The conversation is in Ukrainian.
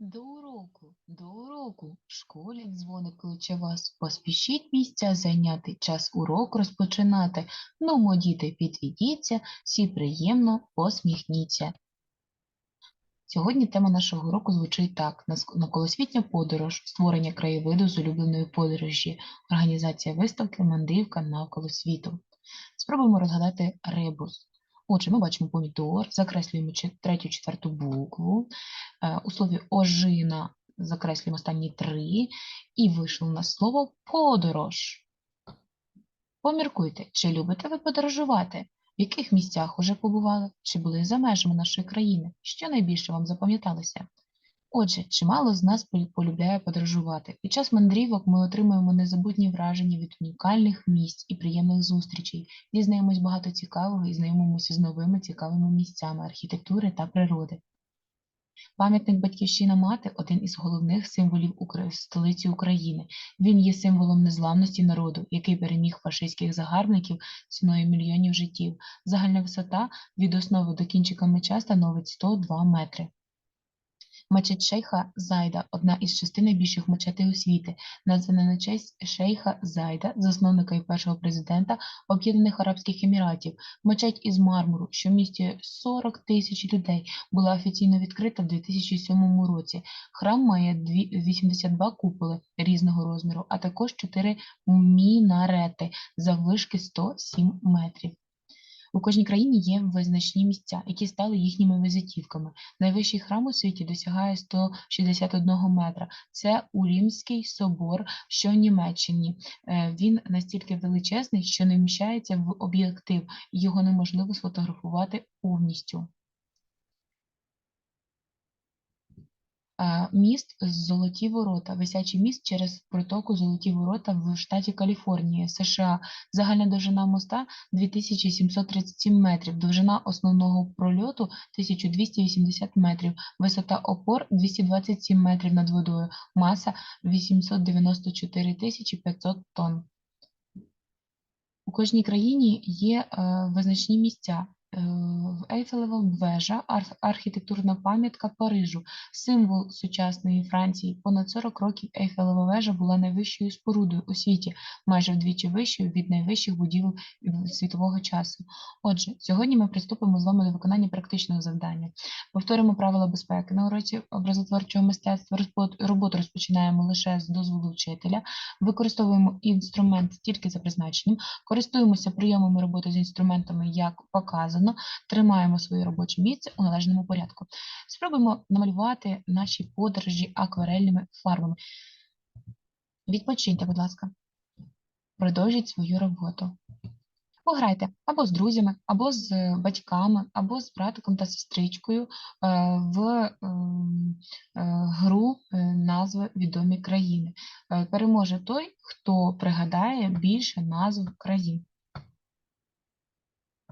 До уроку, до уроку. Школі дзвоник кличе вас. Поспішіть місця зайняти, час урок розпочинати. Ну, діти, підведіться, всі приємно посміхніться. Сьогодні тема нашого уроку звучить так: «Нас- навколосвітня подорож, створення краєвиду з улюбленої подорожі, організація виставки, мандрівка навколо світу. Спробуємо розгадати ребус. Отже, ми бачимо помідор, закреслюємо третю, четверту букву. Е, У слові ожина закреслюємо останні три, і вийшло на слово подорож. Поміркуйте, чи любите ви подорожувати? В яких місцях уже побували? Чи були за межами нашої країни? Що найбільше вам запам'яталося? Отже, чимало з нас полюбляє подорожувати. Під час мандрівок ми отримуємо незабутні враження від унікальних місць і приємних зустрічей, дізнаємось багато цікавого і знайомимося з новими цікавими місцями архітектури та природи. Пам'ятник Батьківщина Мати один із головних символів столиці України. Він є символом незламності народу, який переміг фашистських загарбників ціною мільйонів життів. Загальна висота від основи до кінчика меча становить 102 метри. Мечеть шейха Зайда одна із шести найбільших мечетей у світі, названа на честь шейха Зайда, засновника і першого президента Об'єднаних Арабських Еміратів. Мечеть із мармуру, що вмістює 40 тисяч людей, була офіційно відкрита в 2007 році. Храм має дві- 82 куполи різного розміру, а також 4 мінарети заввишки 107 метрів. У кожній країні є визначні місця, які стали їхніми візитівками. Найвищий храм у світі досягає 161 метра. Це Урімський собор, що в Німеччині. Е, Він настільки величезний, що не вміщається в об'єктив, його неможливо сфотографувати повністю. Міст Золоті Ворота, висячий міст через протоку Золоті Ворота в штаті Каліфорнія, США. Загальна довжина моста 2737 метрів, довжина основного прольоту 1280 метрів, висота опор 227 метрів над водою, маса 894 тисячі 500 тонн. У кожній країні є е, визначні місця. Ейфелева вежа, архітектурна пам'ятка Парижу, символ сучасної Франції. Понад 40 років Ейфелева вежа була найвищою спорудою у світі, майже вдвічі вищою від найвищих будівель світового часу. Отже, сьогодні ми приступимо з вами до виконання практичного завдання. Повторимо правила безпеки на уроці образотворчого мистецтва. Роботу розпочинаємо лише з дозволу вчителя. Використовуємо інструмент тільки за призначенням. Користуємося прийомами роботи з інструментами, як показано. Тримаємо своє робоче місце у належному порядку. Спробуємо намалювати наші подорожі акварельними фарбами. Відпочиньте, будь ласка. Продовжіть свою роботу. Пограйте або з друзями, або з е, батьками, або з братиком та сестричкою е, в ем, е, гру назви відомі країни. Переможе той, хто пригадає більше назв країн.